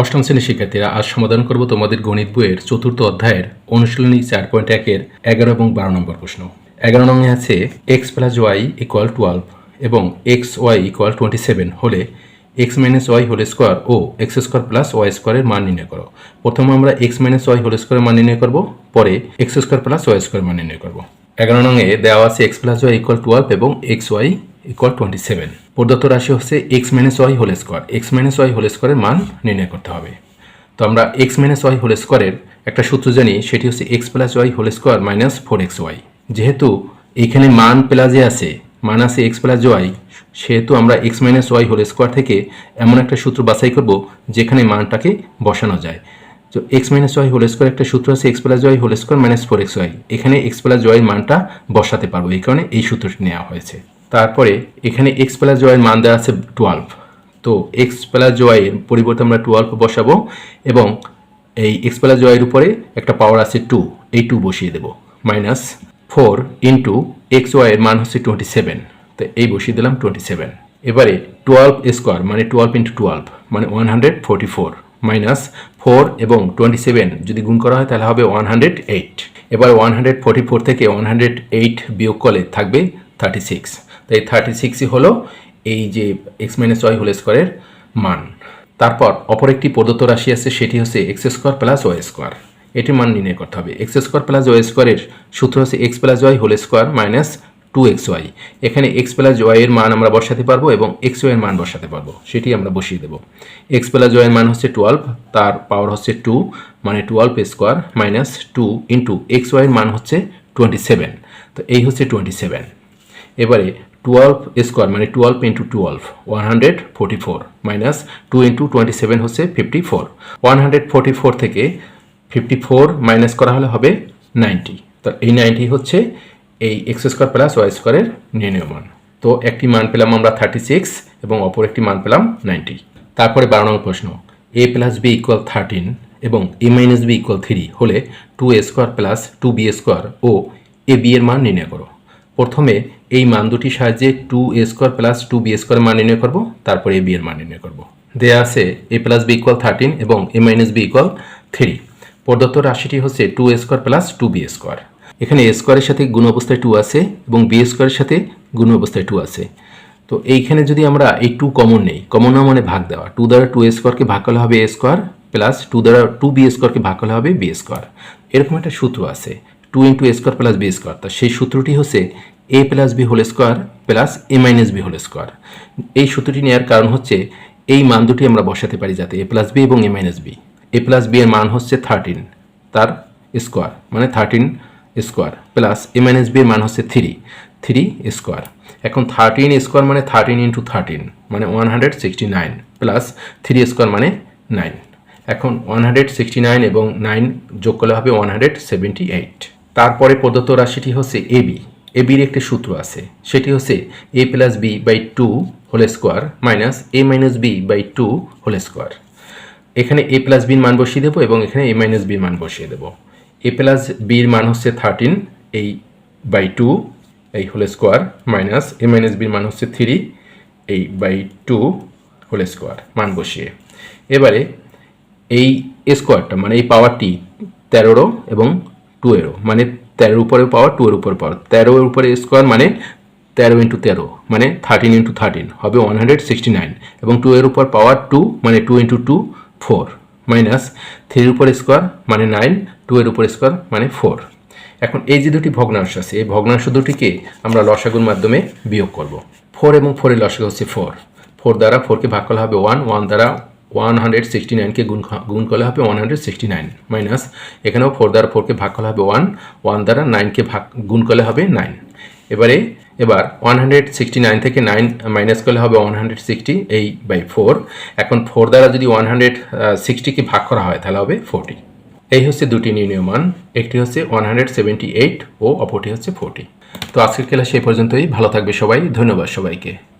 অষ্টম শ্রেণির শিক্ষার্থীরা আজ সমাধান করব তোমাদের গণিত বইয়ের চতুর্থ অধ্যায়ের অনুশীলনী চার পয়েন্ট একের এগারো এবং বারো নম্বর প্রশ্ন। এগারো নঙে আছে X plus Y equal twelve এবং X Y equal twenty seven হলে X minus Y whole square ও এক্স স্কোয়ার প্লাস ওয়াই স্কোয়ারের মান নির্ণয় করো। প্রথমে আমরা এক্স মাইনাস ওয়াই হোল স্কোয়ারের মান নির্ণয় করব, পরে X square plus Y square মান নির্ণয় করব। এগারো নঙে দেওয়া আছে X plus Y equal twelve এবং X Y equal twenty seven প্রদত্ত রাশি হচ্ছে X minus Y whole square X minus Y whole স্কোয়ারের মান নির্ণয় করতে হবে। তো আমরা এক্স মাইনাস ওয়াই হোল স্কোয়ারের একটা সূত্র জানি, সেটি হচ্ছে X plus Y whole square minus four X Y যেহেতু এখানে মান প্লাসে আছে, মান আছে এক্স প্লাস ওয়াই সেহেতু আমরা X minus Y whole square থেকে এমন একটা সূত্র বাছাই করব, যেখানে মানটাকে বসানো যায়। তো X minus Y whole square একটা সূত্র আছে X plus Y whole square minus four X Y এখানে এক্স প্লাস ওয়াই মানটা বসাতে পারব, এই কারণে এই সূত্রটি নেওয়া হয়েছে। তারপরে এখানে এক্স প্লাস ওয়াই মান দেওয়া আছে টুয়েলভ তো এক্স প্লাস ওয়াইয়ের পরিবর্তে আমরা টুয়েলভ বসাবো এবং এই এক্স প্লাস ওয়াইয়ের উপরে একটা পাওয়ার আছে টু এই টু বসিয়ে দেবো। মাইনাস ফোর ইন্টু এক্স ওয়াইয়ের মান হচ্ছে টোয়েন্টি সেভেন তো এই বসিয়ে দিলাম টোয়েন্টি সেভেন এবারে টুয়েলভ স্কোয়ার মানে টুয়েলভ ইন্টু টুয়েলভ মানে one hundred forty four minus four এবং টোয়েন্টি সেভেন যদি গুণ করা হয় তাহলে হবে ওয়ান হান্ড্রেড এইট এবার ওয়ান হান্ড্রেড ফোর্টি ফোর থেকে ওয়ান হান্ড্রেড এইট বিয়োগ করলে থাকবে থার্টি সিক্স তাই থার্টি সিক্সই হলো এই যে এক্স মাইনাস ওয়াই হোল স্কোয়ারের মান। তারপর অপর একটি প্রদত্ত রাশি আছে, সেটি হচ্ছে X square plus Y square এটির মান নির্ণয় করতে হবে। এক্স স্কোয়ার প্লাস ওয়াই স্কোয়ারের সূত্র হচ্ছে X plus Y whole square minus two X Y এখানে এক্স প্লাস ওয়াই এর মান আমরা বসাতে পারব এবং এক্স ওয়াই এর মান বসাতে পারব। সেটি আমরা বসিয়ে দেবো। এক্স প্লাস ওয়াই এর মান হচ্ছে টুয়েলভ তার পাওয়ার হচ্ছে টু মানে twelve square minus two into X Y এর মান হচ্ছে টোয়েন্টি সেভেন তো এই হচ্ছে টোয়েন্টি সেভেন এবারে টুয়েলভ স্কোয়ার মানে twelve into twelve one hundred forty four minus two into twenty seven হচ্ছে fifty four one hundred forty four থেকে ফিফটি ফোর মাইনাস করা হলে হবে নাইনটি তো এই নাইনটি হচ্ছে এই এক্স স্কোয়ার প্লাস ওয়াই স্কোয়ারের নির্ণয় মান তো একটি মান পেলাম আমরা থার্টি সিক্স এবং অপর একটি মান পেলাম নাইনটি তারপরে বারো নম্বর প্রশ্ন A plus B equal thirteen এবং A minus B equal three হলে two A square plus two B square O A B এর মান নির্ণয় করো। প্রথমে এই মান দুটির সাহায্যে two A square plus two B square মান নির্ণয় করব, তারপরে এ বি এর মান নির্ণয় করব। দেয়া আছে A plus B equal thirteen এবং A minus B equal three প্রদত্ত রাশিটি হচ্ছে two A square plus two B square. এখানে এ স্কোয়ারের সাথে গুণ অবস্থায় টু আছে এবং বি স্কোয়ারের সাথে গুণ অবস্থায় টু আছে। তো এইখানে যদি আমরা এই টু কমন নেই কমন না মানে ভাগ দেওয়া। টু দ্বারা টু এ স্কোয়ারকে ভাগ করলে হবে এ স্কোয়ার প্লাস টু দ্বারা টু বি স্কোয়ারকে ভাগ করলে হবে বি স্কোয়ার। এরকম একটা সূত্র আছে two into A square plus B square তা সেই সূত্রটি হচ্ছে A plus B whole square plus A minus B whole square এই সূত্রটি নেওয়ার কারণ হচ্ছে এই মান দুটি আমরা বসাতে পারি যাতে এ প্লাস বি এবং A minus B A plus B এর মান হচ্ছে থার্টিন তার স্কোয়ার মানে thirteen square plus A minus B এর মান হচ্ছে থ্রি থ্রি স্কোয়ার এখন থার্টিন স্কোয়ার মানে থার্টিন ইন্টু থার্টিন মানে one hundred sixty nine plus three square মানে নাইন এখন ওয়ান হান্ড্রেড সিক্সটি নাইন এবং নাইন যোগ করলে হবে ওয়ান হান্ড্রেড সেভেন্টি এইট তারপরে প্রদত্ত রাশিটি হচ্ছে এ বি এ বির একটি সূত্র আছে। সেটি হচ্ছে A plus B by two whole square minus A minus B by two whole square এখানে এ প্লাস বির মান বসিয়ে দেবো এবং এখানে এ মাইনাস বির মান বসিয়ে দেবো। এ প্লাস বির মান হচ্ছে থার্টিন এই বাই টু এই whole square minus A minus বির মান হচ্ছে থ্রি এই বাই টু হোল স্কোয়ার মান বসিয়ে। এবারে এই স্কোয়ারটা মানে এই পাওয়ারটি তেরোরও এবং টু এরও মানে তেরোর উপরে পাওয়ার টু এর উপর পাওয়ার। তেরোর উপরে স্কোয়ার মানে তেরো ইন্টু তেরো মানে থার্টিন ইন্টু থার্টিন হবে ওয়ান হান্ড্রেড সিক্সটি নাইন এবং টু এর উপর পাওয়ার টু মানে two into two four minus থ্রির উপর স্কোয়ার মানে নাইন টু এর উপর স্কোয়ার মানে ফোর এখন এই যে দুটি ভগ্নাংশ আছে, এই ভগ্নাংশ দুটিকে আমরা লসাগুর মাধ্যমে বিয়োগ করব। ফোর এবং ফোরের লসাগু হচ্ছে ফোর ফোর দ্বারা ফোরকে ভাগ করা হবে ওয়ান ওয়ান দ্বারা ওয়ান হান্ড্রেড সিক্সটি নাইনকে গুণ গুণ করলে হবে one hundred sixty nine minus এখানেও ফোর দ্বারা ফোরকে ভাগ করলে হবে ওয়ান ওয়ান দ্বারা নাইনকে ভাগ গুণ করলে হবে নাইন এবারে, এবার ওয়ান হান্ড্রেড সিক্সটি নাইন থেকে নাইন মাইনাস করলে হবে ওয়ান হান্ড্রেড সিক্সটি এই বাই ফোর এখন ফোর দ্বারা যদি ওয়ান হান্ড্রেড সিক্সটিকে ভাগ করা হয়, তাহলে হবে ফোরটি এই হচ্ছে দুটি নির্ণয় মান একটি হচ্ছে ওয়ান হান্ড্রেড সেভেন্টি এইট ও অপরটি হচ্ছে ফোরটি তো আজকের ক্লাস সেই পর্যন্তই, ভালো থাকবে সবাই, ধন্যবাদ সবাইকে।